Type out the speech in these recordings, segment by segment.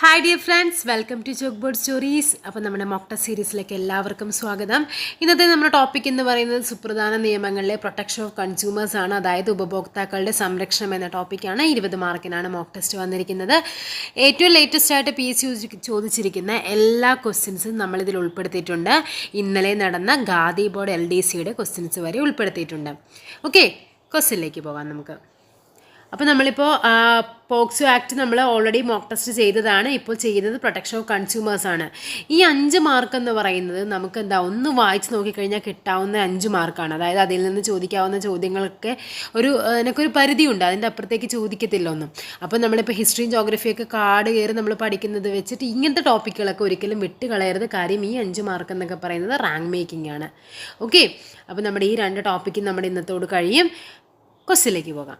Hi dear friends welcome to chalk board stories അപ്പോൾ നമ്മുടെ മൊക്ട സീരീസിലേക്ക് എല്ലാവർക്കും സ്വാഗതം. ഇന്നത്തെ നമ്മുടെ ടോപ്പിക് എന്ന് പറയുന്നത് സുപ്രധാന നിയമങ്ങളിലെ പ്രൊട്ടക്ഷൻ ഓഫ് കൺസ്യൂമേഴ്സ് ആണ്. അതായത് ഉപഭോക്താക്കളുടെ സംരക്ഷണം എന്ന ടോപ്പിക്കാണ് ഇരുപത് മാർക്കിനാണ് മോക്ക് ടെസ്റ്റ് വന്നിരിക്കുന്നത്. ഏറ്റവും ലേറ്റസ്റ്റ് ആയിട്ട് പി എസ് യു ചോദിച്ചിരിക്കുന്ന എല്ലാ ക്വസ്റ്റ്യൻസും നമ്മളിതിൽ ഉൾപ്പെടുത്തിയിട്ടുണ്ട്. ഇന്നലെ നടന്ന ഗാദി ബോർഡ് എൽ ഡി സിയുടെ ക്വസ്റ്റ്യൻസ് വരെ ഉൾപ്പെടുത്തിയിട്ടുണ്ട്. ഓക്കെ ക്വസ്റ്റ്യനിലേക്ക് പോകാം നമുക്ക്. അപ്പോൾ നമ്മളിപ്പോൾ പോക്സോ ആക്ട് നമ്മൾ ഓൾറെഡി മോക്ക് ടെസ്റ്റ് ചെയ്തതാണ്. ഇപ്പോൾ ചെയ്യുന്നത് പ്രൊട്ടക്ഷൻ ഓഫ് കൺസ്യൂമേഴ്സാണ് ഈ അഞ്ച് മാർക്ക് എന്ന് പറയുന്നത് നമുക്ക് എന്താ ഒന്ന് വായിച്ച് നോക്കിക്കഴിഞ്ഞാൽ കിട്ടാവുന്ന അഞ്ച് മാർക്കാണ് അതായത് അതിൽ നിന്ന് ചോദിക്കാവുന്ന ചോദ്യങ്ങളൊക്കെ ഒരു എനിക്കൊരു പരിധിയുണ്ട്. അതിന്റെ അപ്പുറത്തേക്ക് ചോദിക്കത്തില്ല ഒന്നും അപ്പോൾ നമ്മളിപ്പോൾ ഹിസ്റ്ററിയും ജോഗ്രഫിയൊക്കെ കാട് കയറി നമ്മൾ പഠിക്കുന്നത് വെച്ചിട്ട് ഇങ്ങനത്തെ ടോപ്പിക്കുകളൊക്കെ ഒരിക്കലും വിട്ട് കളയരുത് കാര്യം ഈ അഞ്ച് മാർക്ക് എന്നൊക്കെ പറയുന്നത് റാങ്ക് മേക്കിംഗ് ആണ്. ഓക്കെ അപ്പോൾ നമ്മുടെ ഈ രണ്ട് ടോപ്പിക്കും നമ്മുടെ ഇന്നത്തോട് കഴിയും. ക്വസ്റ്റിലേക്ക് പോകാം.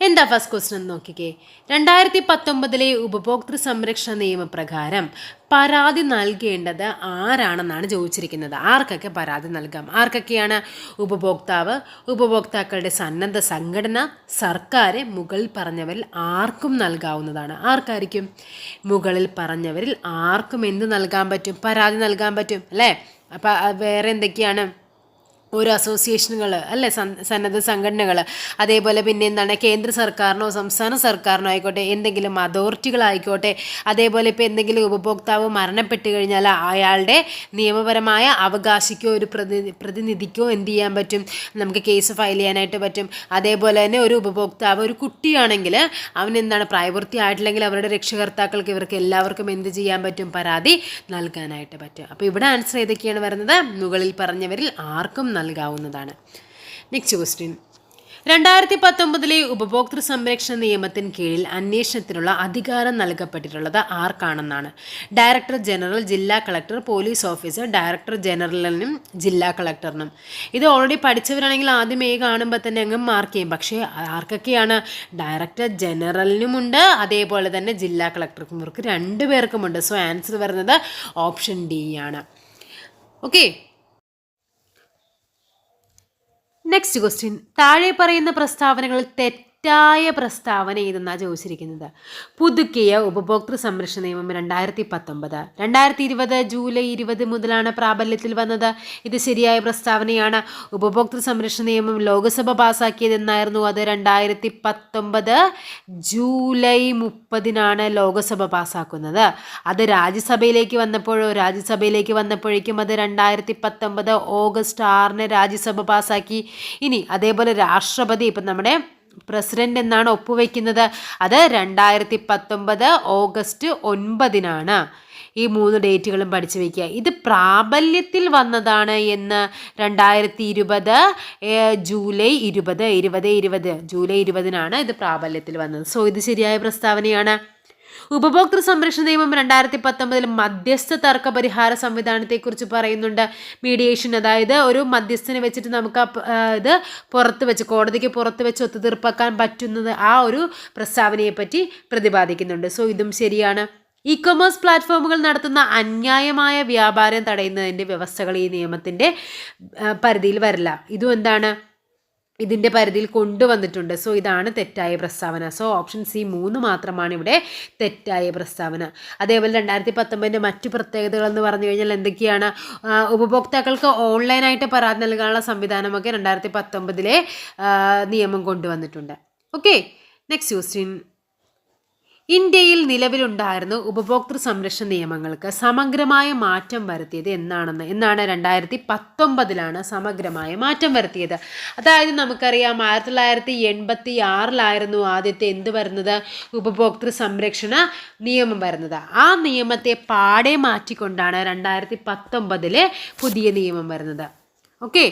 എന്താ ഫസ്റ്റ് ക്വസ്റ്റ്യൻ നോക്കിക്കേ. രണ്ടായിരത്തി പത്തൊമ്പതിലെ ഉപഭോക്തൃ സംരക്ഷണ നിയമപ്രകാരം പരാതി നൽകേണ്ടത് ആരാണെന്നാണ് ചോദിച്ചിരിക്കുന്നത്. ആർക്കൊക്കെ പരാതി നൽകാം? ആർക്കൊക്കെയാണ് ഉപഭോക്താവ് ഉപഭോക്താക്കളുടെ സന്നദ്ധ സംഘടന സർക്കാർ മുകളിൽ പറഞ്ഞവരിൽ ആർക്കും നൽകാവുന്നതാണ്. ആർക്കായിരിക്കും? മുകളിൽ പറഞ്ഞവരിൽ ആർക്കും എന്ത് നൽകാൻ പറ്റും? പരാതി നൽകാൻ പറ്റും അല്ലേ? അപ്പം വേറെ എന്തൊക്കെയാണ്? ഓരോ അസോസിയേഷനുകൾ അല്ലേ? സന്നദ്ധ സംഘടനകൾ അതേപോലെ പിന്നെ എന്താണ്? കേന്ദ്ര സർക്കാരിനോ സംസ്ഥാന സർക്കാരിനോ ആയിക്കോട്ടെ എന്തെങ്കിലും അതോറിറ്റികളായിക്കോട്ടെ അതേപോലെ ഇപ്പോൾ എന്തെങ്കിലും ഉപഭോക്താവ് മരണപ്പെട്ട് കഴിഞ്ഞാൽ അയാളുടെ നിയമപരമായ അവകാശിക്കോ ഒരു പ്രതി പ്രതിനിധിക്കോ എന്ത് ചെയ്യാൻ പറ്റും? നമുക്ക് കേസ് ഫയൽ ചെയ്യാനായിട്ട് പറ്റും. അതേപോലെ തന്നെ ഒരു ഉപഭോക്താവ് ഒരു കുട്ടിയാണെങ്കിൽ അവൻ എന്താണ്? അവരുടെ രക്ഷകർത്താക്കൾക്ക് ഇവർക്ക് എല്ലാവർക്കും എന്ത് ചെയ്യാൻ പറ്റും? പരാതി നൽകാനായിട്ട് പറ്റും. അപ്പോൾ ഇവിടെ ആൻസർ ഏതൊക്കെയാണ് വരുന്നത്? മുകളിൽ പറഞ്ഞവരിൽ ആർക്കും നൽകാവുന്നതാണ്. നെക്സ്റ്റ് ക്വസ്റ്റ്യൻ രണ്ടായിരത്തി പത്തൊമ്പതിലെ ഉപഭോക്തൃ സംരക്ഷണ നിയമത്തിന് കീഴിൽ അന്വേഷണത്തിനുള്ള അധികാരം നൽകപ്പെട്ടിട്ടുള്ളത് ആർക്കാണെന്നാണ്. ഡയറക്ടർ ജനറൽ ജില്ലാ കളക്ടർ പോലീസ് ഓഫീസർ ഡയറക്ടർ ജനറലിനും ജില്ലാ കളക്ടറിനും. ഇത് ഓൾറെഡി പഠിച്ചവരാണെങ്കിൽ ആദ്യമേ കാണുമ്പോൾ തന്നെ അങ്ങ് മാർക്ക് ചെയ്യും. പക്ഷേ ആർക്കൊക്കെയാണ്? ഡയറക്ടർ ജനറലിനുമുണ്ട് അതേപോലെ തന്നെ ജില്ലാ കളക്ടർക്കും ഇവർക്ക് രണ്ടു പേർക്കുമുണ്ട്. സോ ആൻസർ വരുന്നത് ഓപ്ഷൻ ഡി ആണ്. ഓക്കെ നെക്സ്റ്റ് ക്വസ്റ്റ്യൻ താഴെ പറയുന്ന പ്രസ്താവനകളിൽ തെറ്റായ പ്രസ്താവന ഇതെന്നാണ് ചോദിച്ചിരിക്കുന്നത്? പുതുക്കിയ ഉപഭോക്തൃ സംരക്ഷണ നിയമം രണ്ടായിരത്തി പത്തൊമ്പത് രണ്ടായിരത്തി ഇരുപത് ജൂലൈ ഇരുപത് മുതലാണ് പ്രാബല്യത്തിൽ വന്നത്. ഇത് ശരിയായ പ്രസ്താവനയാണ്. ഉപഭോക്തൃ സംരക്ഷണ നിയമം ലോക്സഭ പാസാക്കിയതെന്നായിരുന്നു അത്. രണ്ടായിരത്തി പത്തൊമ്പത് ജൂലൈ മുപ്പതിനാണ് ലോക്സഭ പാസാക്കുന്നത്. അത് രാജ്യസഭയിലേക്ക് വന്നപ്പോഴോ രാജ്യസഭയിലേക്ക് വന്നപ്പോഴേക്കും അത് രണ്ടായിരത്തി പത്തൊമ്പത് ഓഗസ്റ്റ് ആറിന് രാജ്യസഭ പാസാക്കി. ഇനി അതേപോലെ രാഷ്ട്രപതി ഇപ്പം നമ്മുടെ പ്രസിഡന്റ് എന്നാണ് ഒപ്പുവെക്കുന്നത്. അത് രണ്ടായിരത്തി പത്തൊമ്പത് ഓഗസ്റ്റ് ഒൻപതിനാണ്. ഈ മൂന്ന് ഡേറ്റുകളും പഠിച്ചു വയ്ക്കുക ഇത് പ്രാബല്യത്തിൽ വന്നതാണ് എന്ന് രണ്ടായിരത്തി ഇരുപത് ജൂലൈ ഇരുപത് ഇരുപത് ഇരുപത് ജൂലൈ ഇരുപതിനാണ് ഇത് പ്രാബല്യത്തിൽ വന്നത്. സോ ഇത് ശരിയായ പ്രസ്താവനയാണ്. ഉപഭോക്തൃ സംരക്ഷണ നിയമം രണ്ടായിരത്തി പത്തൊമ്പതിൽ മധ്യസ്ഥ തർക്ക പരിഹാര സംവിധാനത്തെക്കുറിച്ച് പറയുന്നുണ്ട്. മീഡിയേഷൻ അതായത് ഒരു മധ്യസ്ഥനെ വെച്ചിട്ട് നമുക്ക് ഇത് പുറത്ത് വെച്ച് കോടതിക്ക് പുറത്ത് വെച്ച് ഒത്തുതീർപ്പാക്കാൻ പറ്റുന്നത് ആ ഒരു പ്രസ്താവനയെ പറ്റി പ്രതിപാദിക്കുന്നുണ്ട്. സോ ഇതും ശരിയാണ്. ഇ കൊമേഴ്സ് പ്ലാറ്റ്ഫോമുകൾ നടത്തുന്ന അന്യായമായ വ്യാപാരം തടയുന്നതിന്റെ വ്യവസ്ഥകൾ ഈ നിയമത്തിന്റെ പരിധിയിൽ വരില്ല. ഇതും എന്താണ്? ഇതിന്റെ പരിധിയിൽ കൊണ്ടുവന്നിട്ടുണ്ട്. സോ ഇതാണ് തെറ്റായ പ്രസ്താവന. സോ ഓപ്ഷൻ സി മൂന്ന് മാത്രമാണ് ഇവിടെ തെറ്റായ പ്രസ്താവന. അതേപോലെ രണ്ടായിരത്തി പത്തൊമ്പതിന്റെ മറ്റു പ്രത്യേകതകൾ എന്ന് പറഞ്ഞു കഴിഞ്ഞാൽ എന്തൊക്കെയാണ്? ഉപഭോക്താക്കൾക്ക് ഓൺലൈനായിട്ട് പരാതി നൽകാനുള്ള സംവിധാനമൊക്കെ രണ്ടായിരത്തി പത്തൊമ്പതിലെ നിയമം കൊണ്ടുവന്നിട്ടുണ്ട്. ഓക്കെ നെക്സ്റ്റ് ക്വസ്റ്റ്യൻ ഇന്ത്യയിൽ നിലവിലുണ്ടായിരുന്ന ഉപഭോക്തൃ സംരക്ഷണ നിയമങ്ങൾക്ക് സമഗ്രമായ മാറ്റം വരുത്തിയത് എന്നാണെന്ന് എന്നാണ് രണ്ടായിരത്തി പത്തൊമ്പതിലാണ് സമഗ്രമായ മാറ്റം വരുത്തിയത്. അതായത് നമുക്കറിയാം ആയിരത്തി തൊള്ളായിരത്തി എൺപത്തി ആറിലായിരുന്നു ആദ്യത്തെ എന്ത് വരുന്നത്? ഉപഭോക്തൃ സംരക്ഷണ നിയമം വരുന്നത്. ആ നിയമത്തെ പാടെ മാറ്റിക്കൊണ്ടാണ് രണ്ടായിരത്തി പത്തൊമ്പതിലെ പുതിയ നിയമം വരുന്നത്. ഓക്കെ.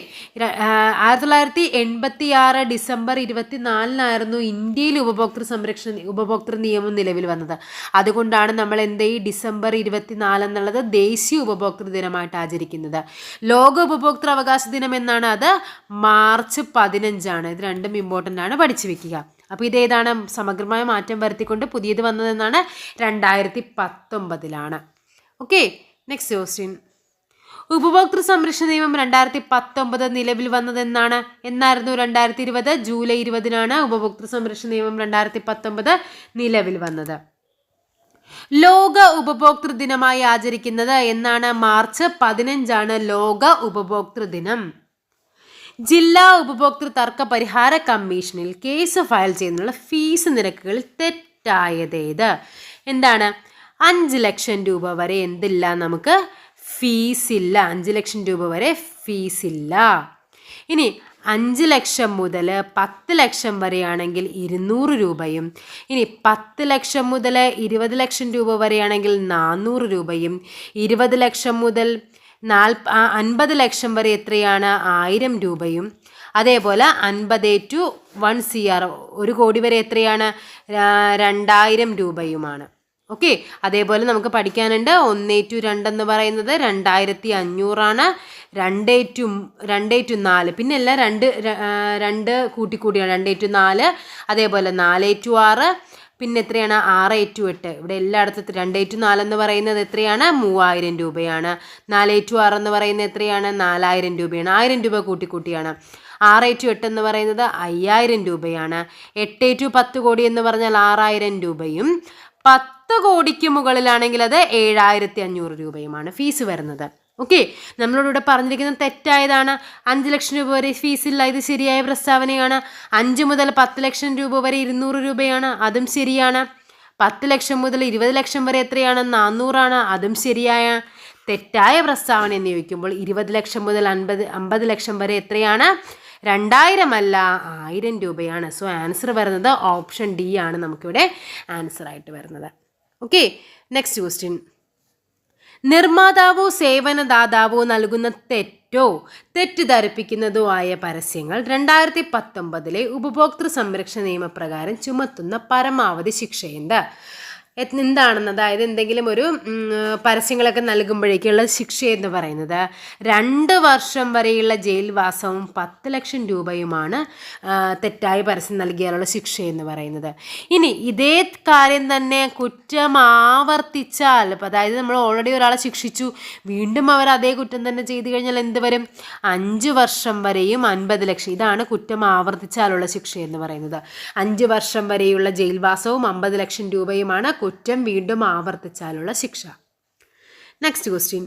ആയിരത്തി തൊള്ളായിരത്തി എൺപത്തി ആറ് ഡിസംബർ ഇരുപത്തി നാലിനായിരുന്നു ഇന്ത്യയിൽ ഉപഭോക്തൃ സംരക്ഷണ ഉപഭോക്തൃ നിയമം നിലവിൽ വന്നത്. അതുകൊണ്ടാണ് നമ്മൾ എന്ത് ഈ ഡിസംബർ ഇരുപത്തിനാല് എന്നുള്ളത് ദേശീയ ഉപഭോക്തൃ ദിനമായിട്ട് ആചരിക്കുന്നത്. ലോക ഉപഭോക്തൃ അവകാശ ദിനം എന്നാണ് അത്. മാർച്ച് പതിനഞ്ചാണ്. ഇത് രണ്ടും ഇമ്പോർട്ടന്റ് ആണ്. പഠിച്ചു വെക്കുക. അപ്പോൾ ഇതേതാണ് സമഗ്രമായ മാറ്റം വരുത്തിക്കൊണ്ട് പുതിയത് വന്നതെന്നാണ് രണ്ടായിരത്തി പത്തൊമ്പതിലാണ് ഓക്കെ. നെക്സ്റ്റ് ക്വസ്റ്റ്യൻ ഉപഭോക്തൃ സംരക്ഷണ നിയമം രണ്ടായിരത്തി പത്തൊമ്പത് നിലവിൽ വന്നതെന്നാണ്. എന്നായിരുന്നു രണ്ടായിരത്തി ഇരുപത് ജൂലൈ ഇരുപതിനാണ് ഉപഭോക്തൃ സംരക്ഷണ നിയമം രണ്ടായിരത്തി പത്തൊമ്പത് നിലവിൽ വന്നത്. ലോക ഉപഭോക്തൃ ദിനമായി ആചരിക്കുന്നത് എന്നാണ് മാർച്ച് പതിനഞ്ചാണ് ലോക ഉപഭോക്തൃ ദിനം. ജില്ലാ ഉപഭോക്തൃ തർക്ക പരിഹാര കമ്മീഷനിൽ കേസ് ഫയൽ ചെയ്യുന്നതിനുള്ള ഫീസ് നിരക്കുകൾ തെറ്റായതേത്. എന്താണ്? അഞ്ച് ലക്ഷം രൂപ വരെ എന്തില്ല നമുക്ക്? ഫീസ് ഇല്ല അഞ്ച് ലക്ഷം രൂപ വരെ ഫീസ് ഇല്ല ഇനി അഞ്ച് ലക്ഷം മുതൽ പത്ത് ലക്ഷം വരെയാണെങ്കിൽ ഇരുന്നൂറ് രൂപയും ഇനി പത്ത് ലക്ഷം മുതൽ ഇരുപത് ലക്ഷം രൂപ വരെയാണെങ്കിൽ നാനൂറ് രൂപയും ഇരുപത് ലക്ഷം മുതൽ നാൽപ്പ അൻപത് ലക്ഷം വരെ എത്രയാണ്? ആയിരം രൂപയും. അതേപോലെ അൻപത് ടു വൺ സി ആർ ഒരു കോടി വരെ എത്രയാണ്? രണ്ടായിരം രൂപയുമാണ്. ഓക്കെ അതേപോലെ നമുക്ക് പഠിക്കാനുണ്ട്. ഒന്നേ ടു രണ്ടെന്ന് പറയുന്നത് രണ്ടായിരത്തി അഞ്ഞൂറാണ് രണ്ടേ ടു രണ്ടേ ടു നാല് പിന്നെ എല്ലാം രണ്ട് രണ്ട് കൂട്ടിക്കൂടിയാണ്. രണ്ടേ ടു നാല്. അതേപോലെ നാലേ ടു ആറ്. പിന്നെ എത്രയാണ്? ആറ് ടു എട്ട്. ഇവിടെ എല്ലായിടത്തും രണ്ട് ടു നാലെന്ന് പറയുന്നത് എത്രയാണ്? മൂവായിരം രൂപയാണ്. നാല് ടു ആറ് എന്ന് പറയുന്നത് എത്രയാണ്? നാലായിരം രൂപയാണ്. ആയിരം രൂപ കൂട്ടിക്കൂട്ടിയാണ്. ആറ് ടു എട്ട് എന്ന് പറയുന്നത് അയ്യായിരം രൂപയാണ്. എട്ട് ടു പത്ത് കോടി എന്ന് പറഞ്ഞാൽ ആറായിരം രൂപയും. പത്ത് കോടിക്ക് മുകളിലാണെങ്കിൽ അത് ഏഴായിരത്തി അഞ്ഞൂറ് രൂപയുമാണ് ഫീസ് വരുന്നത്. ഓക്കെ? നമ്മളോട് ഇവിടെ പറഞ്ഞിരിക്കുന്നത് തെറ്റായതാണ്. അഞ്ച് ലക്ഷം രൂപ വരെ ഫീസില്ല. ഇത് ശരിയായ പ്രസ്താവനയാണ്. അഞ്ച് മുതൽ പത്ത് ലക്ഷം രൂപ വരെ ഇരുന്നൂറ് രൂപയാണ്. അതും ശരിയാണ്. പത്ത് ലക്ഷം മുതൽ ഇരുപത് ലക്ഷം വരെ എത്രയാണ്? നാനൂറാണ് അതും ശരിയായ തെറ്റായ പ്രസ്താവന എന്ന് ചോദിക്കുമ്പോൾ ഇരുപത് ലക്ഷം മുതൽ അൻപത് അമ്പത് ലക്ഷം വരെ എത്രയാണ്? രണ്ടായിരം അല്ല ആയിരം രൂപയാണ്. സോ ആൻസർ വരുന്നത് ഓപ്ഷൻ ഡി ആണ് നമുക്കിവിടെ ആൻസർ ആയിട്ട് വരുന്നത്. ഓക്കെ നെക്സ്റ്റ് ക്വസ്റ്റ്യൻ നിർമ്മാതാവോ സേവനദാതാവോ നൽകുന്ന തെറ്റോ തെറ്റിദ്ധരിപ്പിക്കുന്നതോ ആയ പരസ്യങ്ങൾ രണ്ടായിരത്തി പത്തൊമ്പതിലെ ഉപഭോക്തൃ സംരക്ഷണ നിയമപ്രകാരം ചുമത്തുന്ന പരമാവധി ശിക്ഷയുണ്ട്. എന്താണെന്ന് അതായത് എന്തെങ്കിലും ഒരു പരസ്യങ്ങളൊക്കെ നൽകുമ്പോഴേക്കുള്ള ശിക്ഷ എന്ന് പറയുന്നത്. രണ്ട് വർഷം വരെയുള്ള ജയിൽവാസവും പത്ത് ലക്ഷം രൂപയുമാണ് തെറ്റായ പരസ്യം നൽകിയാലുള്ള ശിക്ഷ എന്ന് പറയുന്നത്. ഇനി ഇതേ കാര്യം തന്നെ കുറ്റം ആവർത്തിച്ചാൽ അതായത് നമ്മൾ ഓൾറെഡി ഒരാളെ ശിക്ഷിച്ചു വീണ്ടും അവർ അതേ കുറ്റം തന്നെ ചെയ്തു കഴിഞ്ഞാൽ എന്ത് വരും? അഞ്ച് വർഷം വരെയും അൻപത് ലക്ഷം ഇതാണ് കുറ്റം ആവർത്തിച്ചാലുള്ള ശിക്ഷ എന്ന് പറയുന്നത്. അഞ്ച് വർഷം വരെയുള്ള ജയിൽവാസവും അമ്പത് ലക്ഷം രൂപയുമാണ് കുറ്റം വീണ്ടും ആവർത്തിച്ചാലുള്ള ശിക്ഷ. നെക്സ്റ്റ് ക്വസ്റ്റ്യൻ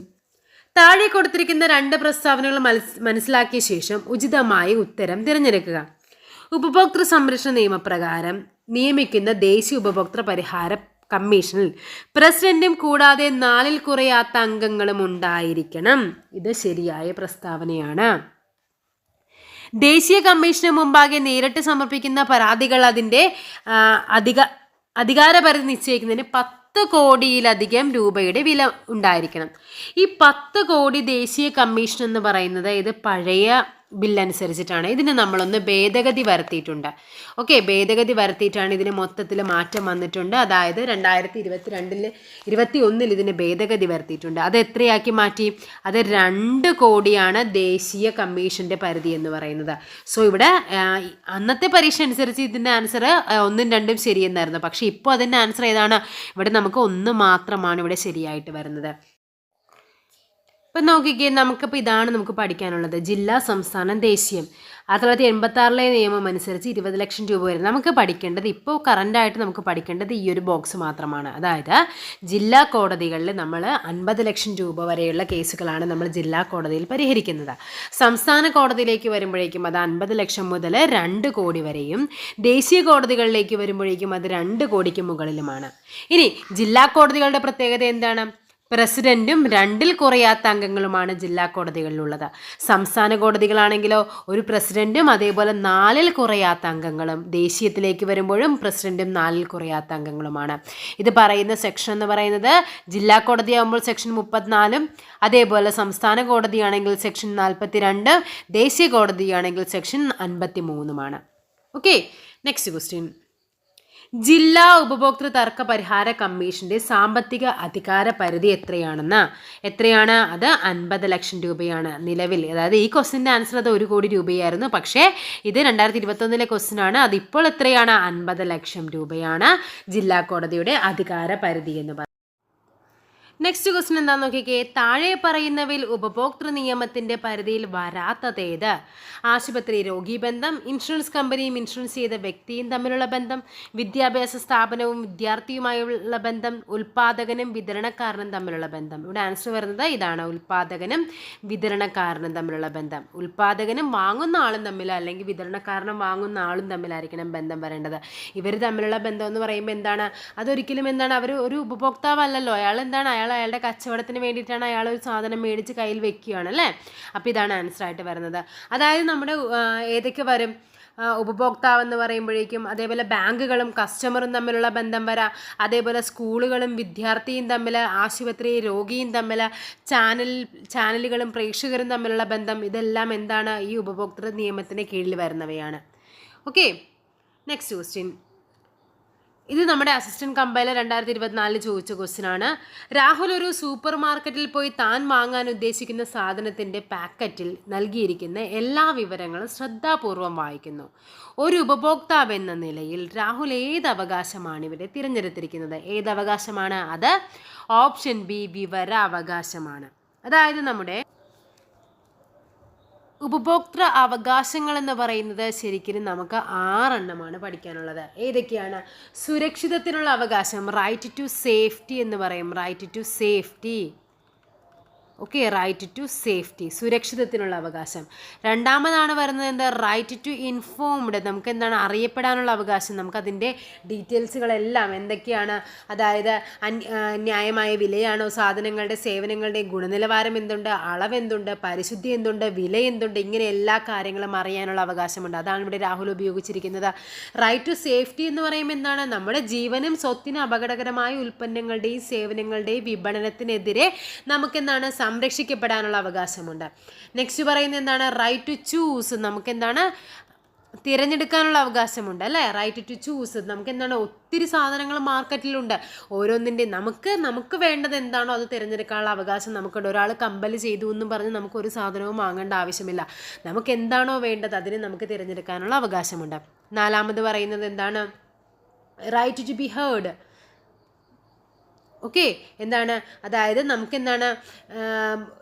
താഴെ കൊടുത്തിരിക്കുന്ന രണ്ട് പ്രസ്താവനകൾ മനസ്സിലാക്കിയ ശേഷം ഉചിതമായി ഉത്തരം തിരഞ്ഞെടുക്കുക. ഉപഭോക്തൃ സംരക്ഷണ നിയമപ്രകാരം നിയമിക്കുന്ന ദേശീയ ഉപഭോക്തൃ പരിഹാര കമ്മീഷനിൽ പ്രസിഡന്റും കൂടാതെ നാലിൽ കുറയാത്ത അംഗങ്ങളും ഉണ്ടായിരിക്കണം. ഇത് ശരിയായ പ്രസ്താവനയാണ്. ദേശീയ കമ്മീഷന് മുമ്പാകെ നേരിട്ട് സമർപ്പിക്കുന്ന പരാതികൾ അതിന്റെ അധിക അധികാരപരിധി നിശ്ചയിക്കുന്നതിന് പത്ത് കോടിയിലധികം രൂപയുടെ വില ഉണ്ടായിരിക്കണം. ഈ പത്ത് കോടി ദേശീയ കമ്മീഷൻ എന്ന് പറയുന്നത് ഇത് പഴയ ബില്ലനുസരിച്ചിട്ടാണ്. ഇതിന് നമ്മളൊന്ന് ഭേദഗതി വരുത്തിയിട്ടുണ്ട്. ഓക്കെ ഭേദഗതി വരുത്തിയിട്ടാണ് ഇതിന് മൊത്തത്തിൽ മാറ്റം വന്നിട്ടുണ്ട്. അതായത് രണ്ടായിരത്തി ഇരുപത്തി രണ്ടിൽ ഇരുപത്തി ഒന്നിൽ ഇതിന് ഭേദഗതി വരുത്തിയിട്ടുണ്ട്. അത് എത്രയാക്കി മാറ്റി? അത് രണ്ട് കോടിയാണ് ദേശീയ കമ്മീഷന്റെ പരിധി എന്ന് പറയുന്നത്. സോ ഇവിടെ അന്നത്തെ പരീക്ഷ അനുസരിച്ച് ഇതിന്റെ ആൻസർ ഒന്നും രണ്ടും ശരിയെന്നായിരുന്നു. പക്ഷേ ഇപ്പോൾ അതിന്റെ ആൻസർ ഏതാണ്? ഇവിടെ നമുക്ക് ഒന്ന് മാത്രമാണ് ഇവിടെ ശരിയായിട്ട് വരുന്നത്. ഇപ്പം നോക്കിക്കേ നമുക്കിപ്പോൾ ഇതാണ് നമുക്ക് പഠിക്കാനുള്ളത്. ജില്ലാ സംസ്ഥാനം ദേശീയം. ആയിരത്തി തൊള്ളായിരത്തി എൺപത്തി ആറിലെ നിയമം അനുസരിച്ച് ഇരുപത് ലക്ഷം രൂപ വരെ നമുക്ക് പഠിക്കേണ്ടത് ഇപ്പോൾ കറന്റായിട്ട് നമുക്ക് പഠിക്കേണ്ടത് ഈ ഒരു ബോക്സ് മാത്രമാണ്. അതായത് ജില്ലാ കോടതികളിൽ നമ്മൾ അൻപത് ലക്ഷം രൂപ വരെയുള്ള കേസുകളാണ് നമ്മൾ ജില്ലാ കോടതിയിൽ പരിഹരിക്കുന്നത്. സംസ്ഥാന കോടതിയിലേക്ക് വരുമ്പോഴേക്കും അത് അൻപത് ലക്ഷം മുതൽ രണ്ട് കോടി വരെയും ദേശീയ കോടതികളിലേക്ക് വരുമ്പോഴേക്കും അത് രണ്ട് കോടിക്ക് മുകളിലുമാണ്. ഇനി ജില്ലാ കോടതികളുടെ പ്രത്യേകത എന്താണ്? പ്രസിഡന്റും രണ്ടിൽ കുറയാത്ത അംഗങ്ങളുമാണ് ജില്ലാ കോടതികളിലുള്ളത്. സംസ്ഥാന കോടതികളാണെങ്കിലോ ഒരു പ്രസിഡന്റും അതേപോലെ നാലിൽ കുറയാത്ത അംഗങ്ങളും ദേശീയത്തിലേക്ക് വരുമ്പോഴും പ്രസിഡന്റും നാലിൽ കുറയാത്ത അംഗങ്ങളുമാണ്. ഇത് പറയുന്ന സെക്ഷൻ എന്ന് പറയുന്നത് ജില്ലാ കോടതിയാകുമ്പോൾ സെക്ഷൻ മുപ്പത്തിനാലും അതേപോലെ സംസ്ഥാന കോടതിയാണെങ്കിൽ സെക്ഷൻ നാൽപ്പത്തി രണ്ട് ദേശീയ കോടതിയാണെങ്കിൽ സെക്ഷൻ അൻപത്തി മൂന്നുമാണ് ഓക്കെ നെക്സ്റ്റ് ക്വസ്റ്റ്യൻ. ജില്ലാ ഉപഭോക്തൃ തർക്ക പരിഹാര കമ്മീഷന്റെ സാമ്പത്തിക അധികാര പരിധി എത്രയാണെന്ന്. എത്രയാണ്? അത് അൻപത് ലക്ഷം രൂപയാണ് നിലവിൽ. അതായത് ഈ ക്വസ്റ്റിന്റെ ആൻസർ അത് ഒരു കോടി രൂപയായിരുന്നു. പക്ഷേ ഇത് രണ്ടായിരത്തി ഇരുപത്തൊന്നിലെ ക്വസ്റ്റ്യൻ ആണ് അതിപ്പോൾ എത്രയാണ്? അൻപത് ലക്ഷം രൂപയാണ് ജില്ലാ കോടതിയുടെ അധികാര പരിധി എന്ന് പറയുന്നത്. നെക്സ്റ്റ് ക്വസ്റ്റൻ എന്താന്ന് നോക്കിക്കേ. താഴെ പറയുന്നവയിൽ ഉപഭോക്തൃ നിയമത്തിന്റെ പരിധിയിൽ വരാത്തതേത്? ആശുപത്രി രോഗി ബന്ധം ഇൻഷുറൻസ് കമ്പനിയും ഇൻഷുറൻസ് ചെയ്ത വ്യക്തിയും തമ്മിലുള്ള ബന്ധം വിദ്യാഭ്യാസ സ്ഥാപനവും വിദ്യാർത്ഥിയുമായുള്ള ബന്ധം ഉൽപാദകനും വിതരണക്കാരനും തമ്മിലുള്ള ബന്ധം. ഇവിടെ ആൻസർ വരുന്നത് ഇതാണ്. ഉൽപാദകനും വിതരണക്കാരനും തമ്മിലുള്ള ബന്ധം. ഉൽപാദകനും വാങ്ങുന്ന ആളും തമ്മിൽ അല്ലെങ്കിൽ വിതരണക്കാരനും വാങ്ങുന്ന ആളും തമ്മിലായിരിക്കണം ബന്ധം വരേണ്ടത്. ഇവർ തമ്മിലുള്ള ബന്ധം എന്ന് പറയുമ്പോൾ എന്താണ്? അതൊരിക്കലും എന്താണ്? അവർ ഒരു ഉപഭോക്താവല്ലല്ലോ. അയാൾ എന്താണ്? അയാൾ അയാളുടെ കച്ചവടത്തിന് വേണ്ടിയിട്ടാണ് അയാൾ ഒരു സാധനം മേടിച്ച് കയ്യിൽ വെക്കുകയാണ് അല്ലേ? അപ്പോൾ ഇതാണ് ആൻസർ ആയിട്ട് വരുന്നത്. അതായത് നമ്മുടെ ഏതൊക്കെ വരും? ഉപഭോക്താവ് എന്ന് പറയുമ്പോഴേക്കും അതേപോലെ ബാങ്കുകളും കസ്റ്റമറും തമ്മിലുള്ള ബന്ധം വരാം അതേപോലെ സ്കൂളുകളും വിദ്യാർത്ഥിയും തമ്മിൽ ആശുപത്രി രോഗിയും തമ്മിൽ ചാനൽ ചാനലുകളും പ്രേക്ഷകരും തമ്മിലുള്ള ബന്ധം ഇതെല്ലാം എന്താണ് ഈ ഉപഭോക്തൃ നിയമത്തിന് കീഴിൽ വരുന്നവയാണ്. ഓക്കെ നെക്സ്റ്റ് ക്വസ്റ്റ്യൻ ഇത് നമ്മുടെ അസിസ്റ്റന്റ് കമ്പൈലർ രണ്ടായിരത്തി ഇരുപത്തിനാലിൽ ചോദിച്ച ക്വസ്റ്റ്യൻ ആണ്. രാഹുൽ ഒരു സൂപ്പർ മാർക്കറ്റിൽ പോയി താൻ വാങ്ങാൻ ഉദ്ദേശിക്കുന്ന സാധനത്തിന്റെ പാക്കറ്റിൽ നൽകിയിരിക്കുന്ന എല്ലാ വിവരങ്ങളും ശ്രദ്ധാപൂർവം വായിക്കുന്നു. ഒരു ഉപഭോക്താവ് എന്ന നിലയിൽ രാഹുൽ ഏത് അവകാശമാണ് ഇവിടെ തിരഞ്ഞെടുത്തിരിക്കുന്നത്? ഏത് അവകാശമാണ്? അത് ഓപ്ഷൻ ബി വിവര അവകാശമാണ് അതായത് നമ്മുടെ ഉപഭോക്തൃ അവകാശങ്ങൾ എന്ന് പറയുന്നത് ശരിക്കും നമുക്ക് ആറെണ്ണമാണ് പഠിക്കാനുള്ളത്. ഏതൊക്കെയാണ്? സുരക്ഷിതത്തിനുള്ള അവകാശം റൈറ്റ് ടു സേഫ്റ്റി എന്ന് പറയും. Right to safety okay right to safety സുരക്ഷിതത്തിനുള്ള അവകാശം. രണ്ടാമതാണ് വരുന്നത് എന്താ? റൈറ്റ് ടു ഇൻഫോംഡ് നമുക്ക് എന്താണ് അറിയപ്പെടാനുള്ള അവകാശം? നമുക്കതിന്റെ ഡീറ്റെയിൽസുകളെല്ലാം എന്തൊക്കെയാണ്? അതായത് ന്യായമായ വിലയാണോ? സാധനങ്ങളുടെ സേവനങ്ങളുടെ ഗുണനിലവാരം എന്തുണ്ട്? അളവ് എന്തുണ്ട് പരിശുദ്ധി എന്തുണ്ട്? വില എന്തുണ്ട്? ഇങ്ങനെ എല്ലാ കാര്യങ്ങളും അറിയാനുള്ള അവകാശമുണ്ട്. അതാണ് ഇവിടെ രാഹുൽ ഉപയോഗിച്ചിരിക്കുന്നത്. റൈറ്റ് ടു സേഫ്റ്റി എന്ന് പറയുമ്പോൾ എന്താണ്? നമ്മുടെ ജീവനും സ്വത്തിനും അപകടകരമായ ഉൽപ്പന്നങ്ങളുടെയും സേവനങ്ങളുടെയും വിപണനത്തിനെതിരെ നമുക്കെന്താണ് സംരക്ഷിക്കപ്പെടാനുള്ള അവകാശമുണ്ട്. നെക്സ്റ്റ് പറയുന്നത് എന്താണ്? റൈറ്റ് ടു ചൂസ് നമുക്കെന്താണ്? തിരഞ്ഞെടുക്കാനുള്ള അവകാശമുണ്ട് അല്ലേ? റൈറ്റ് ടു ചൂസ് നമുക്ക് എന്താണ് ഒത്തിരി സാധനങ്ങൾ മാർക്കറ്റിലുണ്ട്. ഓരോന്നിന്റെ നമുക്ക് നമുക്ക് വേണ്ടത് എന്താണോ അത് തിരഞ്ഞെടുക്കാനുള്ള അവകാശം നമുക്കുണ്ട്. ഒരാൾ കമ്പൽ ചെയ്തു എന്നും പറഞ്ഞ് നമുക്ക് ഒരു സാധനവും വാങ്ങേണ്ട ആവശ്യമില്ല. നമുക്ക് എന്താണോ വേണ്ടത് അതിന് നമുക്ക് തിരഞ്ഞെടുക്കാനുള്ള അവകാശമുണ്ട്. നാലാമത് പറയുന്നത് എന്താണ്? Right to be heard okay? എന്താണ്? അതായത് നമുക്ക് എന്താണ്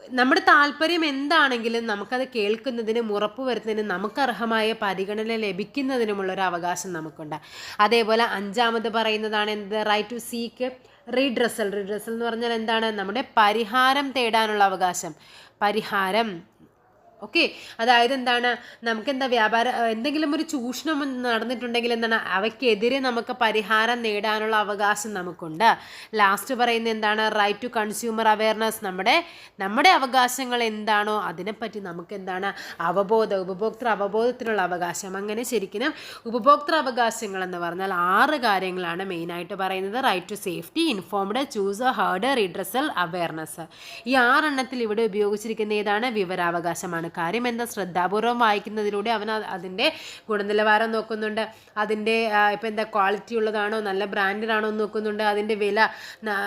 നമ്മുടെ താല്പര്യം എന്താണെങ്കിലും നമുക്കത് കേൾക്കുന്നതിനും ഉറപ്പ് വരുത്തുന്നതിനും നമുക്ക് അർഹമായ പരിഗണന ലഭിക്കുന്നതിനുമുള്ള ഒരു അവകാശം നമുക്കുണ്ട്. അതേപോലെ അഞ്ചാമത് പറയുന്നതാണ് എന്ത്? Right to seek redressal redressal എന്ന് പറഞ്ഞാൽ എന്താണ്? നമ്മുടെ പരിഹാരം തേടാനുള്ള അവകാശം. പരിഹാരം ഓക്കെ അതായത് എന്താണ് നമുക്ക് എന്താ വ്യാപാര എന്തെങ്കിലും ഒരു ചൂഷണം നടന്നിട്ടുണ്ടെങ്കിൽ എന്താണ് അവയ്ക്കെതിരെ നമുക്ക് പരിഹാരം നേടാനുള്ള അവകാശം നമുക്കുണ്ട്. ലാസ്റ്റ് പറയുന്ന എന്താണ് റൈറ്റ് ടു കൺസ്യൂമർ അവയർനെസ് നമ്മുടെ നമ്മുടെ അവകാശങ്ങൾ എന്താണോ അതിനെപ്പറ്റി നമുക്ക് എന്താണ് അവബോധ ഉപഭോക്തൃ അവബോധത്തിനുള്ള അവകാശം. അങ്ങനെ ശരിക്കും ഉപഭോക്തൃ അവകാശങ്ങൾ എന്ന് പറഞ്ഞാൽ ആറ് കാര്യങ്ങളാണ് മെയിനായിട്ട് പറയുന്നത്. Right to safety informed choose heard redressal awareness ഈ ആറെണ്ണത്തിൽ ഇവിടെ ഉപയോഗിച്ചിരിക്കുന്ന ഏതാണ് വിവരാവകാശമാണ്. കാര്യം എന്താ? ശ്രദ്ധാപൂർവം വായിക്കുന്നതിലൂടെ അവൻ അത് അതിന്റെ ഗുണനിലവാരം നോക്കുന്നുണ്ട്. അതിന്റെ ഇപ്പം എന്താ ക്വാളിറ്റി ഉള്ളതാണോ? നല്ല ബ്രാൻഡഡ് ആണോ എന്ന് നോക്കുന്നുണ്ട്. അതിന്റെ വില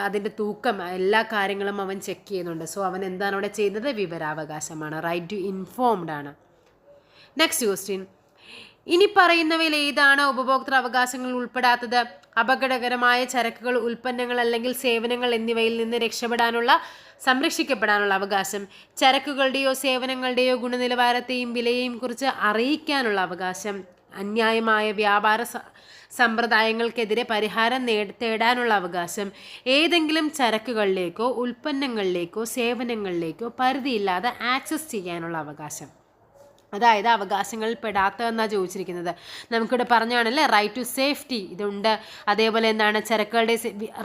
അതിന്റെ തൂക്കം എല്ലാ കാര്യങ്ങളും അവൻ ചെക്ക് ചെയ്യുന്നുണ്ട്. സോ അവൻ എന്താണ് അവിടെ ചെയ്യുന്നത്? വിവരാവകാശമാണ്. റൈറ്റ് ടു ഇൻഫോംഡ് ആണ്. നെക്സ്റ്റ് ക്വസ്റ്റ്യൻ ഇനി പറയുന്നവയിൽ ഏതാണ് ഉപഭോക്തൃ അവകാശങ്ങൾ ഉൾപ്പെടാത്തത്? അപകടകരമായ ചരക്കുകൾ ഉൽപ്പന്നങ്ങൾ അല്ലെങ്കിൽ സേവനങ്ങൾ എന്നിവയിൽ നിന്ന് രക്ഷപ്പെടാനുള്ള സംരക്ഷിക്കപ്പെടാനുള്ള അവകാശം. ചരക്കുകളുടെയോ സേവനങ്ങളുടെയോ ഗുണനിലവാരത്തെയും വിലയെയും കുറിച്ച് അറിയിക്കാനുള്ള അവകാശം. അന്യായമായ വ്യാപാര സമ്പ്രദായങ്ങൾക്കെതിരെ പരിഹാരം നേ തേടാനുള്ള അവകാശം. ഏതെങ്കിലും ചരക്കുകളിലേക്കോ ഉൽപ്പന്നങ്ങളിലേക്കോ സേവനങ്ങളിലേക്കോ പരിധിയില്ലാതെ ആക്സസ് ചെയ്യാനുള്ള അവകാശം. അതായത് അവകാശങ്ങളിൽ പെടാത്തതെന്നാണ് ചോദിച്ചിരിക്കുന്നത്. നമുക്കിവിടെ പറഞ്ഞാണല്ലേ റൈറ്റ് ടു സേഫ്റ്റി ഇതുണ്ട്. അതേപോലെ എന്താണ് ചരക്കുകളുടെ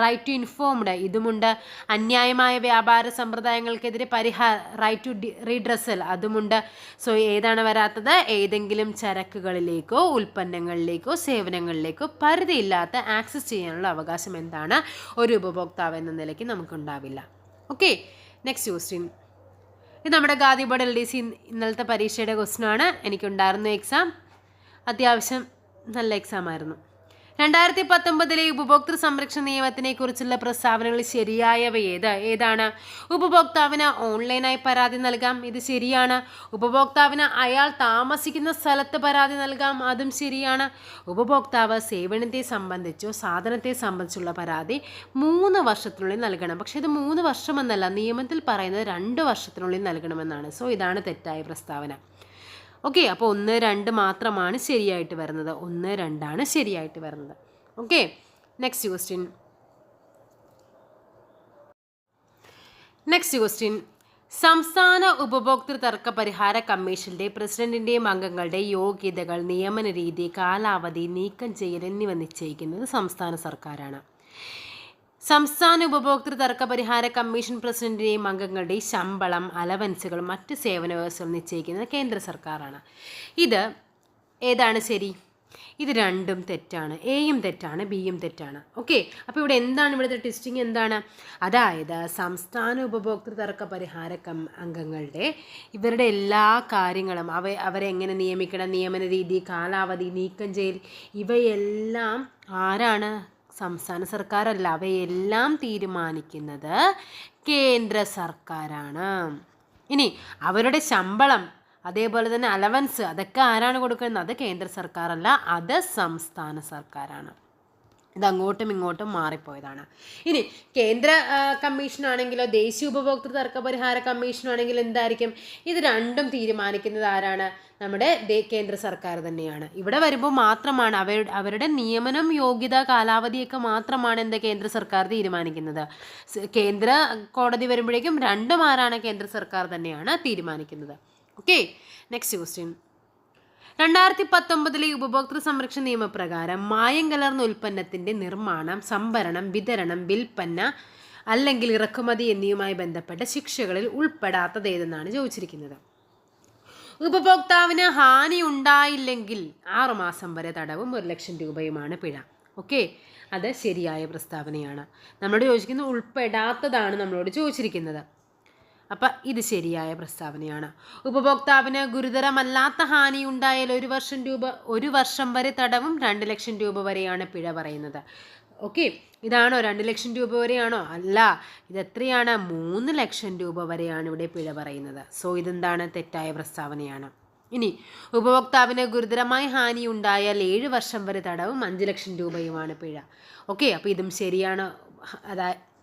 റൈറ്റ് ടു ഇൻഫോംഡ് ഇതുമുണ്ട്. അന്യായമായ വ്യാപാര സമ്പ്രദായങ്ങൾക്കെതിരെ പരിഹാ റൈറ്റ് ടു റീഡ്രസൽ അതുമുണ്ട്. സോ ഏതാണ് വരാത്തത്? ഏതെങ്കിലും ചരക്കുകളിലേക്കോ ഉൽപ്പന്നങ്ങളിലേക്കോ സേവനങ്ങളിലേക്കോ പരിധിയില്ലാത്ത ആക്സസ് ചെയ്യാനുള്ള അവകാശം എന്താണ്? ഒരു ഉപഭോക്താവ് എന്ന നിലയ്ക്ക് നമുക്കുണ്ടാവില്ല. ഓക്കെ നെക്സ്റ്റ് ക്വസ്റ്റ്യൻ ഇത് നമ്മുടെ Khadi board L D C ഇന്നലത്തെ പരീക്ഷയുടെ ക്വസ്റ്റ്യനാണ് എനിക്കുണ്ടായിരുന്നു എക്സാം അത്യാവശ്യം നല്ല എക്സാം ആയിരുന്നു. രണ്ടായിരത്തി പത്തൊമ്പതിലെ ഉപഭോക്തൃ സംരക്ഷണ നിയമത്തിനെ കുറിച്ചുള്ള പ്രസ്താവനകൾ ശരിയായവ ഏത്? ഏതാണ്? ഉപഭോക്താവിന് ഓൺലൈനായി പരാതി നൽകാം ഇത് ശരിയാണ്. ഉപഭോക്താവിന് അയാൾ താമസിക്കുന്ന സ്ഥലത്ത് പരാതി നൽകാം അതും ശരിയാണ്. ഉപഭോക്താവ് സേവനത്തെ സംബന്ധിച്ചോ സാധനത്തെ സംബന്ധിച്ചുള്ള പരാതി മൂന്ന് വർഷത്തിനുള്ളിൽ നൽകണം. പക്ഷേ ഇത് മൂന്ന് വർഷമെന്നല്ല നിയമത്തിൽ പറയുന്നത് രണ്ട് വർഷത്തിനുള്ളിൽ നൽകണമെന്നാണ്. സോ ഇതാണ് തെറ്റായ പ്രസ്താവന. ഓക്കെ അപ്പോൾ ഒന്ന് രണ്ട് മാത്രമാണ് ശരിയായിട്ട് വരുന്നത്. ഒന്ന് രണ്ടാണ് ശരിയായിട്ട് വരുന്നത്. Okay next question next question സംസ്ഥാന ഉപഭോക്തൃ തർക്ക പരിഹാര കമ്മീഷന്റെ പ്രസിഡന്റിന്റെയും അംഗങ്ങളുടെ യോഗ്യതകൾ നിയമന രീതി കാലാവധി നീക്കം ചെയ്യൽ എന്നിവ നിശ്ചയിക്കുന്നത് സംസ്ഥാന സർക്കാരാണ്. സംസ്ഥാന ഉപഭോക്തൃ തർക്ക പരിഹാര കമ്മീഷൻ പ്രസിഡന്റിനെയും അംഗങ്ങളുടെയും ശമ്പളം അലവൻസുകളും മറ്റ് സേവന വ്യവസ്ഥകൾ നിശ്ചയിക്കുന്നത് കേന്ദ്ര സർക്കാരാണ്. ഇത് ഏതാണ് ശരി? ഇത് രണ്ടും തെറ്റാണ്. എയും തെറ്റാണ് ബിയും തെറ്റാണ്. ഓക്കെ അപ്പോൾ ഇവിടെ എന്താണ് ഇവിടുത്തെ ടെസ്റ്റിംഗ് എന്താണ്? അതായത് സംസ്ഥാന ഉപഭോക്തൃ തർക്ക പരിഹാര കം അംഗങ്ങളുടെ ഇവരുടെ എല്ലാ കാര്യങ്ങളും അവ അവരെ എങ്ങനെ നിയമിക്കണം? നിയമന രീതി കാലാവധി നീക്കം ചെയ്യൽ ഇവയെല്ലാം ആരാണ് സംസ്ഥാന സർക്കാരല്ല അവയെല്ലാം തീരുമാനിക്കുന്നത് കേന്ദ്ര സർക്കാരാണ്. ഇനി അവരുടെ ശമ്പളം അതേപോലെ തന്നെ അലവൻസ് അതൊക്കെ ആരാണ് കൊടുക്കുന്നത്? അത് കേന്ദ്ര സർക്കാരല്ല അത് സംസ്ഥാന സർക്കാരാണ്. ഇത് അങ്ങോട്ടും ഇങ്ങോട്ടും മാറിപ്പോയതാണ്. ഇനി കേന്ദ്ര കമ്മീഷനാണെങ്കിലോ ദേശീയ ഉപഭോക്തൃ തർക്ക പരിഹാര കമ്മീഷനാണെങ്കിലും എന്തായിരിക്കും? ഇത് രണ്ടും തീരുമാനിക്കുന്നത് ആരാണ്? നമ്മുടെ കേന്ദ്ര സർക്കാർ തന്നെയാണ്. ഇവിടെ വരുമ്പോൾ മാത്രമാണ് അവരുടെ അവരുടെ നിയമനം യോഗ്യത കാലാവധിയൊക്കെ മാത്രമാണ് എന്താ കേന്ദ്ര സർക്കാർ തീരുമാനിക്കുന്നത്. കേന്ദ്ര കോടതി വരുമ്പോഴേക്കും രണ്ടും ആരാണ് കേന്ദ്ര സർക്കാർ തന്നെയാണ് തീരുമാനിക്കുന്നത്. ഓക്കെ നെക്സ്റ്റ് ക്വസ്റ്റ്യൻ രണ്ടായിരത്തി പത്തൊമ്പതിലെ ഉപഭോക്തൃ സംരക്ഷണ നിയമപ്രകാരം മായം കലർന്ന ഉൽപ്പന്നത്തിന്റെ നിർമ്മാണം സംഭരണം വിതരണം വിൽപ്പന അല്ലെങ്കിൽ ഇറക്കുമതി എന്നിവയുമായി ബന്ധപ്പെട്ട ശിക്ഷകളിൽ ഉൾപ്പെടാത്തത് ഏതെന്നാണ് ചോദിച്ചിരിക്കുന്നത്. ഉപഭോക്താവിന് ഹാനി ഉണ്ടായില്ലെങ്കിൽ ആറുമാസം വരെ തടവും ഒരു ലക്ഷം രൂപയുമാണ് പിഴ. ഓക്കെ? അത് ശരിയായ പ്രസ്താവനയാണ്. നമ്മളോട് ചോദിക്കുന്നത് ഉൾപ്പെടാത്തതാണ് നമ്മളോട് ചോദിച്ചിരിക്കുന്നത്. അപ്പം ഇത് ശരിയായ പ്രസ്താവനയാണ്. ഉപഭോക്താവിന് ഗുരുതരമല്ലാത്ത ഹാനി ഉണ്ടായാൽ ഒരു വർഷം രൂപ ഒരു വർഷം വരെ തടവും രണ്ട് ലക്ഷം രൂപ വരെയാണ് പിഴ പറയുന്നത്. ഓക്കെ ഇതാണോ രണ്ട് ലക്ഷം രൂപ വരെയാണോ? അല്ല ഇത് എത്രയാണ്? മൂന്ന് ലക്ഷം രൂപ വരെയാണ് ഇവിടെ പിഴ പറയുന്നത്. സോ ഇതെന്താണ് തെറ്റായ പ്രസ്താവനയാണ്? ഇനി ഉപഭോക്താവിന് ഗുരുതരമായ ഹാനി ഉണ്ടായാൽ ഏഴ് വർഷം വരെ തടവും അഞ്ച് ലക്ഷം രൂപയുമാണ് പിഴ. ഓക്കെ അപ്പോൾ ഇതും ശരിയാണ്? അതായത്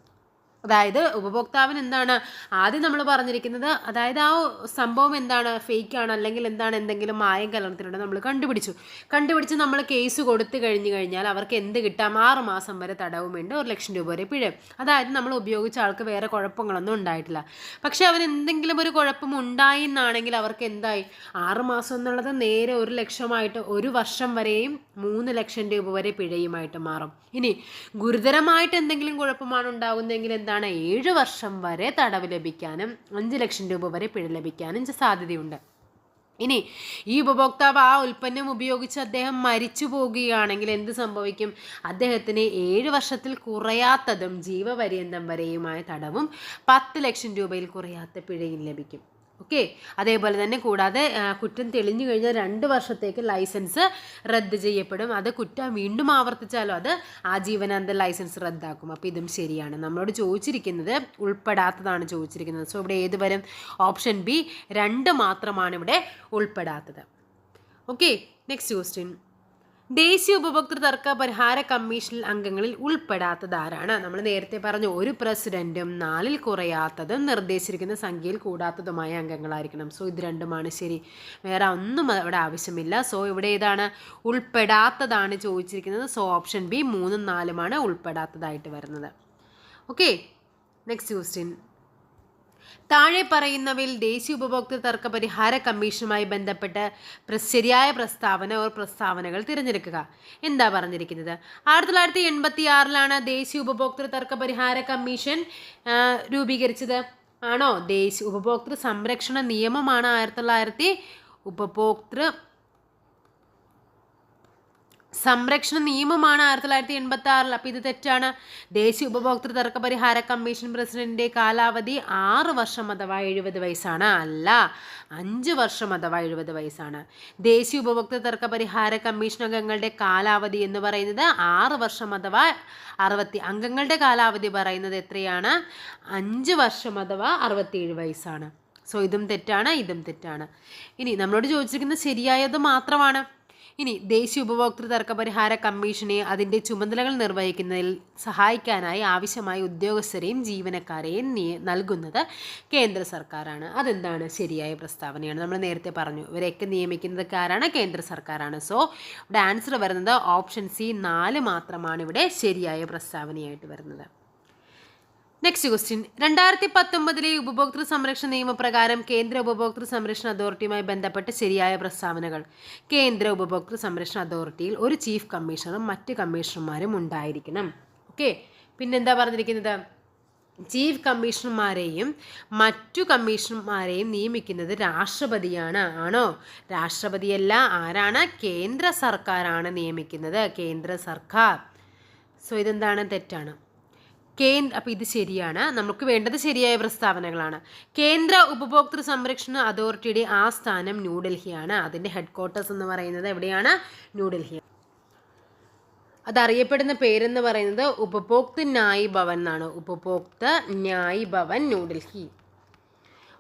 അതായത് ഉപഭോക്താവിന് എന്താണ് ആദ്യം നമ്മൾ പറഞ്ഞിരിക്കുന്നത് അതായത് ആ സംഭവം എന്താണ് ഫേക്ക് ആണ് അല്ലെങ്കിൽ എന്താണ് എന്തെങ്കിലും മായം കലർത്തിലുണ്ട് നമ്മൾ കണ്ടുപിടിച്ചു. കണ്ടുപിടിച്ച് നമ്മൾ കേസ് കൊടുത്തു കഴിഞ്ഞു കഴിഞ്ഞാൽ അവർക്ക് എന്ത് കിട്ടാം? ആറ് മാസം വരെ തടവും വേണ്ട ഒരു ലക്ഷം രൂപ വരെ പിഴ അതായത് നമ്മൾ ഉപയോഗിച്ച ആൾക്ക് വേറെ കുഴപ്പങ്ങളൊന്നും ഉണ്ടായിട്ടില്ല. പക്ഷേ അവൻ എന്തെങ്കിലും ഒരു കുഴപ്പം ഉണ്ടായി എന്നാണെങ്കിൽ അവർക്ക് എന്തായി? ആറ് മാസം എന്നുള്ളത് നേരെ ഒരു ലക്ഷമായിട്ട് ഒരു വർഷം വരെയും മൂന്ന് ലക്ഷം രൂപ വരെ പിഴയുമായിട്ട് മാറും. ഇനി ഗുരുതരമായിട്ട് എന്തെങ്കിലും കുഴപ്പമാണ് ഉണ്ടാകുന്നതെങ്കിൽ എന്താ എന്താണ് ഏഴ് വർഷം വരെ തടവ് ലഭിക്കാനും അഞ്ച് ലക്ഷം രൂപ വരെ പിഴ ലഭിക്കാനും സാധ്യതയുണ്ട്. ഇനി ഈ ഉപഭോക്താവ് ആ ഉൽപ്പന്നം ഉപയോഗിച്ച് അദ്ദേഹം മരിച്ചു പോകുകയാണെങ്കിൽ എന്ത് സംഭവിക്കും? അദ്ദേഹത്തിന് ഏഴ് വർഷത്തിൽ കുറയാത്തതും ജീവപര്യന്തം വരെയുമായ തടവും പത്ത് ലക്ഷം രൂപയിൽ കുറയാത്ത പിഴയും ലഭിക്കും. ഓക്കെ? അതേപോലെ തന്നെ കൂടാതെ കുറ്റം തെളിഞ്ഞു കഴിഞ്ഞാൽ രണ്ട് വർഷത്തേക്ക് ലൈസൻസ് റദ്ദ് ചെയ്യപ്പെടും. അത് കുറ്റം വീണ്ടും ആവർത്തിച്ചാലും അത് ആജീവനാന്ത ലൈസൻസ് റദ്ദാക്കും. അപ്പോൾ ഇതും ശരിയാണ്. നമ്മളോട് ചോദിച്ചിരിക്കുന്നത് ഉൾപ്പെടാത്തതാണ് ചോദിച്ചിരിക്കുന്നത്. സോ ഇവിടെ ഏത് വരും? ഓപ്ഷൻ ബി രണ്ട് മാത്രമാണ് ഇവിടെ ഉൾപ്പെടാത്തത്. ഓക്കെ? നെക്സ്റ്റ് ക്വസ്റ്റ്യൻ ദേശീയ ഉപഭോക്തൃ തർക്ക പരിഹാര കമ്മീഷനിൽ അംഗങ്ങളിൽ ഉൾപ്പെടാത്തത് ആരാണ് നമ്മൾ നേരത്തെ പറഞ്ഞു ഒരു പ്രസിഡന്റും നാലിൽ കുറയാത്തതും നിർദ്ദേശിച്ചിരിക്കുന്ന സംഖ്യയിൽ കൂടാത്തതുമായ അംഗങ്ങളായിരിക്കണം. സോ ഇത് രണ്ടുമാണ് ശരി. വേറെ ഒന്നും അവിടെ ആവശ്യമില്ല. സോ ഇവിടെ ഏതാണ്? ഉൾപ്പെടാത്തതാണ് ചോദിച്ചിരിക്കുന്നത്. സോ ഓപ്ഷൻ ബി മൂന്നും നാലുമാണ് ഉൾപ്പെടാത്തതായിട്ട് വരുന്നത്. ഓക്കെ. Next question. താഴെ പറയുന്നവയിൽ ദേശീയ ഉപഭോക്തൃ തർക്ക പരിഹാര കമ്മീഷനുമായി ബന്ധപ്പെട്ട് ശരിയായ പ്രസ്താവന ഓർ പ്രസ്താവനകൾ തിരഞ്ഞെടുക്കുക. എന്താ പറഞ്ഞിരിക്കുന്നത്? ആയിരത്തി തൊള്ളായിരത്തി എൺപത്തി ആറിലാണ് ദേശീയ ഉപഭോക്തൃ തർക്ക പരിഹാര കമ്മീഷൻ രൂപീകരിച്ചത്. ആണോ? ദേശീയ ഉപഭോക്തൃ സംരക്ഷണ നിയമമാണ് ആയിരത്തി തൊള്ളായിരത്തി ഉപഭോക്തൃ സംരക്ഷണ നിയമമാണ് ആയിരത്തി തൊള്ളായിരത്തി എൺപത്തി ആറിൽ അപ്പോൾ ഇത് തെറ്റാണ്. ദേശീയ ഉപഭോക്തൃ തർക്ക പരിഹാര കമ്മീഷൻ പ്രസിഡന്റിന്റെ കാലാവധി ആറ് വർഷം അഥവാ എഴുപത് വയസ്സാണ്. അല്ല അഞ്ച് വർഷം അഥവാ എഴുപത് വയസ്സാണ്. ദേശീയ ഉപഭോക്തൃ തർക്ക പരിഹാര കമ്മീഷൻ അംഗങ്ങളുടെ കാലാവധി എന്ന് പറയുന്നത് ആറ് വർഷം അഥവാ അറുപത്തി അംഗങ്ങളുടെ കാലാവധി പറയുന്നത് എത്രയാണ്? അഞ്ച് വർഷം അഥവാ അറുപത്തിയേഴ് വയസ്സാണ്. സോ ഇതും തെറ്റാണ് ഇതും തെറ്റാണ്. ഇനി നമ്മളോട് ചോദിച്ചിരിക്കുന്നത് ശരിയായത് മാത്രമാണ്. ഇനി ദേശീയ ഉപഭോക്തൃ തർക്കപരിഹാര കമ്മീഷനെ അതിന്റെ ചുമതലകൾ നിർവഹിക്കുന്നതിൽ സഹായിക്കാനായി ആവശ്യമായ ഉദ്യോഗസ്ഥരെയും ജീവനക്കാരെയും നൽകുന്നത് കേന്ദ്ര സർക്കാരാണ്. അതെന്താണ് ശരിയായ പ്രസ്താവനയാണ്? നമ്മൾ നേരത്തെ പറഞ്ഞു ഇവരെയൊക്കെ നിയമിക്കുന്നത് ആരാണ്? കേന്ദ്ര സർക്കാരാണ്. സോ ഇവിടെ ആൻസർ വരുന്നത് ഓപ്ഷൻ സി നാല് മാത്രമാണ് ഇവിടെ ശരിയായ പ്രസ്താവനയായിട്ട് വരുന്നത്. നെക്സ്റ്റ് ക്വസ്റ്റ്യൻ രണ്ടായിരത്തി പത്തൊമ്പതിലെ ഉപഭോക്തൃ സംരക്ഷണ നിയമപ്രകാരം കേന്ദ്ര ഉപഭോക്തൃ സംരക്ഷണ അതോറിറ്റിയുമായി ബന്ധപ്പെട്ട് ശരിയായ പ്രസ്താവനകൾ. കേന്ദ്ര ഉപഭോക്തൃ സംരക്ഷണ അതോറിറ്റിയിൽ ഒരു ചീഫ് കമ്മീഷണറും മറ്റ് കമ്മീഷണർമാരും ഉണ്ടായിരിക്കണം. ഓക്കെ പിന്നെന്താ പറഞ്ഞിരിക്കുന്നത്? ചീഫ് കമ്മീഷണർമാരെയും മറ്റു കമ്മീഷണർമാരെയും നിയമിക്കുന്നത് രാഷ്ട്രപതിയാണ്. ആണോ? രാഷ്ട്രപതിയല്ല. ആരാണ്? കേന്ദ്ര സർക്കാരാണ് നിയമിക്കുന്നത്. കേന്ദ്ര സർക്കാർ. സോ ഇതെന്താണ്? തെറ്റാണ്. കേന്ദ്ര അപ്പോൾ ഇത് ശരിയാണ്. നമുക്ക് വേണ്ടത് ശരിയായ പ്രസ്താവനകളാണ്. കേന്ദ്ര ഉപഭോക്തൃ സംരക്ഷണ അതോറിറ്റിയുടെ ആസ്ഥാനം ന്യൂഡൽഹിയാണ് അതിന്റെ ഹെഡ് ക്വാർട്ടേഴ്സ് എന്ന് പറയുന്നത് എവിടെയാണ്? ന്യൂഡൽഹി അതറിയപ്പെടുന്ന പേരെന്ന് പറയുന്നത് ഉപഭോക്തൃ ന്യായ് ഭവൻ എന്നാണ്. ഉപഭോക്തൃ ന്യായ് ഭവൻ ന്യൂഡൽഹി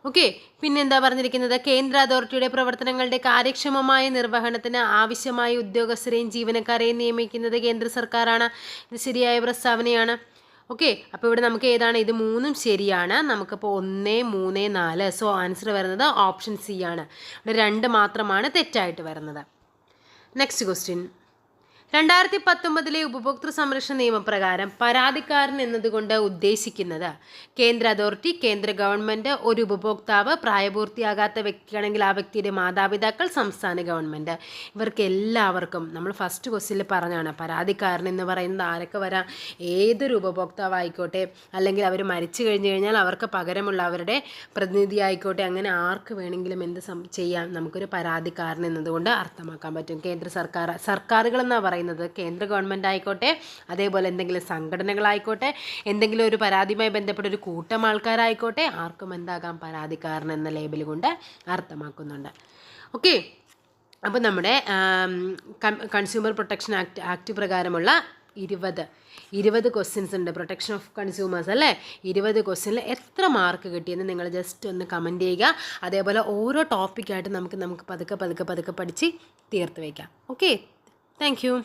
ഓക്കെ. പിന്നെന്താ പറഞ്ഞിരിക്കുന്നത്? കേന്ദ്ര അതോറിറ്റിയുടെ പ്രവർത്തനങ്ങളുടെ കാര്യക്ഷമമായ നിർവഹണത്തിന് ആവശ്യമായ ഉദ്യോഗസ്ഥരെയും ജീവനക്കാരെയും നിയമിക്കുന്നത് കേന്ദ്ര സർക്കാരാണ്. ഇത് ശരിയായ പ്രസ്താവനയാണ്. ഓക്കെ അപ്പോൾ ഇവിടെ നമുക്ക് ഏതാണ്? ഇത് മൂന്നും ശരിയാണ്. നമുക്കിപ്പോൾ ഒന്ന് മൂന്ന് നാല്. സോ ആൻസർ വരുന്നത് ഓപ്ഷൻ സി ആണ്. ഇവിടെ രണ്ട് മാത്രമാണ് തെറ്റായിട്ട് വരുന്നത്. നെക്സ്റ്റ് ക്വസ്റ്റ്യൻ രണ്ടായിരത്തി പത്തൊമ്പതിലെ ഉപഭോക്തൃ സംരക്ഷണ നിയമപ്രകാരം പരാതിക്കാരൻ എന്നതുകൊണ്ട് ഉദ്ദേശിക്കുന്നത് കേന്ദ്ര അതോറിറ്റി കേന്ദ്ര ഗവൺമെന്റ് ഒരു ഉപഭോക്താവ് പ്രായപൂർത്തിയാകാത്ത വ്യക്തിയാണെങ്കിൽ ആ വ്യക്തിയുടെ മാതാപിതാക്കൾ സംസ്ഥാന ഗവൺമെന്റ് ഇവർക്ക് എല്ലാവർക്കും നമ്മൾ ഫസ്റ്റ് ക്വസ്റ്റിൽ പറഞ്ഞാണ് പരാതിക്കാരൻ എന്ന് പറയുന്നത് ആരൊക്കെ വരാം? ഏതൊരു ഉപഭോക്താവായിക്കോട്ടെ അല്ലെങ്കിൽ അവർ മരിച്ചു കഴിഞ്ഞു കഴിഞ്ഞാൽ അവർക്ക് പകരമുള്ള അവരുടെ പ്രതിനിധി ആയിക്കോട്ടെ അങ്ങനെ ആർക്ക് വേണമെങ്കിലും എന്ത് ചെയ്യാം? നമുക്കൊരു പരാതിക്കാരൻ എന്നതുകൊണ്ട് അർത്ഥമാക്കാൻ പറ്റും. കേന്ദ്ര സർക്കാർ സർക്കാരുകൾ എന്നാണ് പറയുന്നത്? പറയുന്നത് കേന്ദ്ര ഗവൺമെന്റ് ആയിക്കോട്ടെ അതേപോലെ എന്തെങ്കിലും സംഘടനകളായിക്കോട്ടെ എന്തെങ്കിലും ഒരു പരാതിയുമായി ബന്ധപ്പെട്ട ഒരു കൂട്ടം ആൾക്കാരായിക്കോട്ടെ ആർക്കും എന്താകാം പരാതിക്കാരൻ എന്ന ലേബൽ കൊണ്ട് അർത്ഥമാക്കുന്നുണ്ട്. ഓക്കെ അപ്പോൾ നമ്മുടെ കൺസ്യൂമർ പ്രൊട്ടക്ഷൻ ആക്ട് ആക്ട് പ്രകാരമുള്ള ഇരുപത് ഇരുപത് ക്വസ്റ്റ്യൻസ് ഉണ്ട്. പ്രൊട്ടക്ഷൻ ഓഫ് കൺസ്യൂമേഴ്സ് അല്ലേ? ഇരുപത് ക്വസ്റ്റ്യനിൽ എത്ര മാർക്ക് കിട്ടിയെന്ന് നിങ്ങൾ ജസ്റ്റ് ഒന്ന് കമന്റ് ചെയ്യുക. അതേപോലെ ഓരോ ടോപ്പിക്കായിട്ട് നമുക്ക് നമുക്ക് പതുക്കെ പതുക്കെ പതുക്കെ പഠിച്ച് തീർത്ത് വയ്ക്കാം ഓക്കെ Thank you.